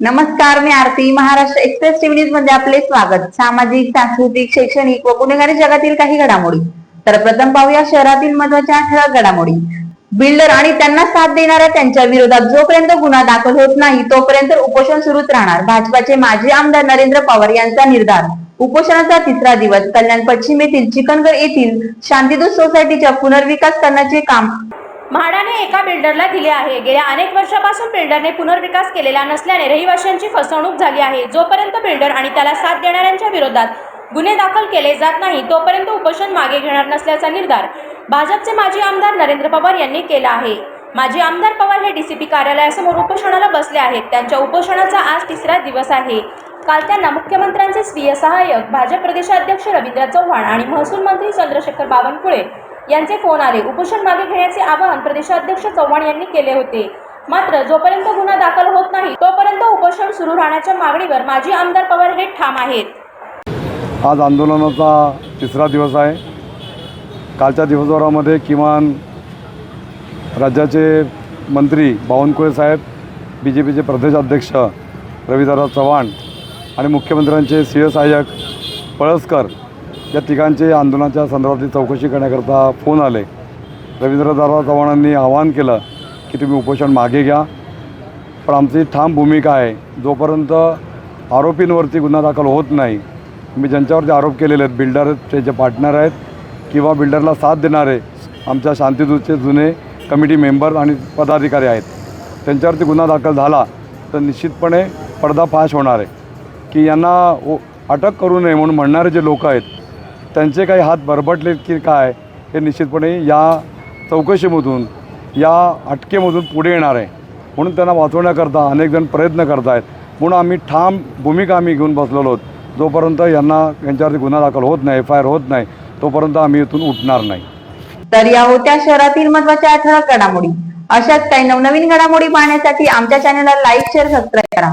नमस्कार मी Aarti. Maharashtra express TV न्यूजमध्ये आपले स्वागत. सामाजिक सांस्कृतिक शैक्षणिक व गुन्हेगारी जगातील काही घडामोडी. तर प्रथम पाहूया शहरातील महत्त्वाच्या ठळक घडामोडी. बिल्डर आणि त्यांना साथ देणाऱ्या त्यांच्या विरोधात जोपर्यंत गुन्हा दाखल होत नाही तोपर्यंत उपोषण सुरूच राहणार. भाजपाचे माजी आमदार नरेंद्र पवार यांचा निर्धार. उपोषणाचा तिसरा दिवस. कल्याण पश्चिम येथील चिकनगर येथील शांतीदूत सोसायटीच्या पुनर्विकास करण्याचे काम म्हाडाने एका बिल्डरला दिले आहे. गेल्या अनेक वर्षापासून बिल्डरने पुनर्विकास केलेला नसल्याने रहिवाशांची फसवणूक झाली आहे. जोपर्यंत बिल्डर आणि त्याला साथ देणाऱ्यांच्या विरोधात गुन्हे दाखल केले जात नाही तोपर्यंत उपोषण मागे घेणार नसल्याचा निर्धार भाजपचे माजी आमदार नरेंद्र पवार यांनी केला आहे. माजी आमदार पवार हे डीसीपी कार्यालयासमोर उपोषणाला बसले आहेत. त्यांच्या उपोषणाचा आज तिसरा दिवस आहे. काल त्यांना मुख्यमंत्र्यांचे स्वीय सहाय्यक भाजप प्रदेशाध्यक्ष रवींद्र चव्हाण आणि महसूल मंत्री चंद्रशेखर बावनकुळे यांचे फोन आले. उपोषण मागे घेण्याचे आवाहन प्रदेशाध्यक्ष चव्हाण यांनी केले होते. मात्र जोपर्यंत गुन्हा दाखल होत नाही तोपर्यंत उपोषण सुरू राहण्याच्या मागणीवर माजी आमदार पवार हे ठाम आहेत. आज आंदोलनाचा तिसरा दिवस आहे. कालच्या दिवसभरामध्ये किमान राज्याचे मंत्री बावनकुळे साहेब बी जे पीचे प्रदेशाध्यक्ष रविदादा चव्हाण आणि मुख्यमंत्र्यांचे सी एस सहाय्यक पळसकर या तिघांचे आंदोलनाच्या संदर्भातली चौकशी करण्याकरता फोन आले. रवींद्रदादा चव्हाणांनी आवाहन केलं की तुम्ही उपोषण मागे घ्या. पण आमची ठाम भूमिका आहे. जोपर्यंत आरोपींवरती गुन्हा दाखल होत नाही मी ज्यांच्यावरती आरोप केलेले आहेत बिल्डरचे जे पार्टनर आहेत किंवा बिल्डरला साथ देणारे आमच्या शांतीदूतचे जुने कमिटी मेंबर आणि पदाधिकारी आहेत त्यांच्यावरती गुन्हा दाखल झाला तर निश्चितपणे पडदाफाश होणार आहे. की यांना ओ अटक करू नये म्हणून म्हणणारे जे लोक आहेत त्यांचे काही हात बरबटले की काय हे निश्चितपणे या चौकशीमधून या अटकेमधून पुढे येणार आहे. म्हणून त्यांना वाचवण्याकरता अनेक जण प्रयत्न करत आहेत म्हणून आम्ही ठाम भूमिका आम्ही घेऊन बसलेलो आहोत. जोपर्यंत यांना यांच्यावरती गुन्हा दाखल होत नाही एफ आय आर होत नाही तोपर्यंत आम्ही इथून उठणार नाही. तर या होत्या शहरातील महत्त्वाच्या ठळक घडामोडी. अशाच काही नवनवीन घडामोडी पाहण्यासाठी आमच्या चॅनलला लाईक शेअर सबस्क्राईब करा.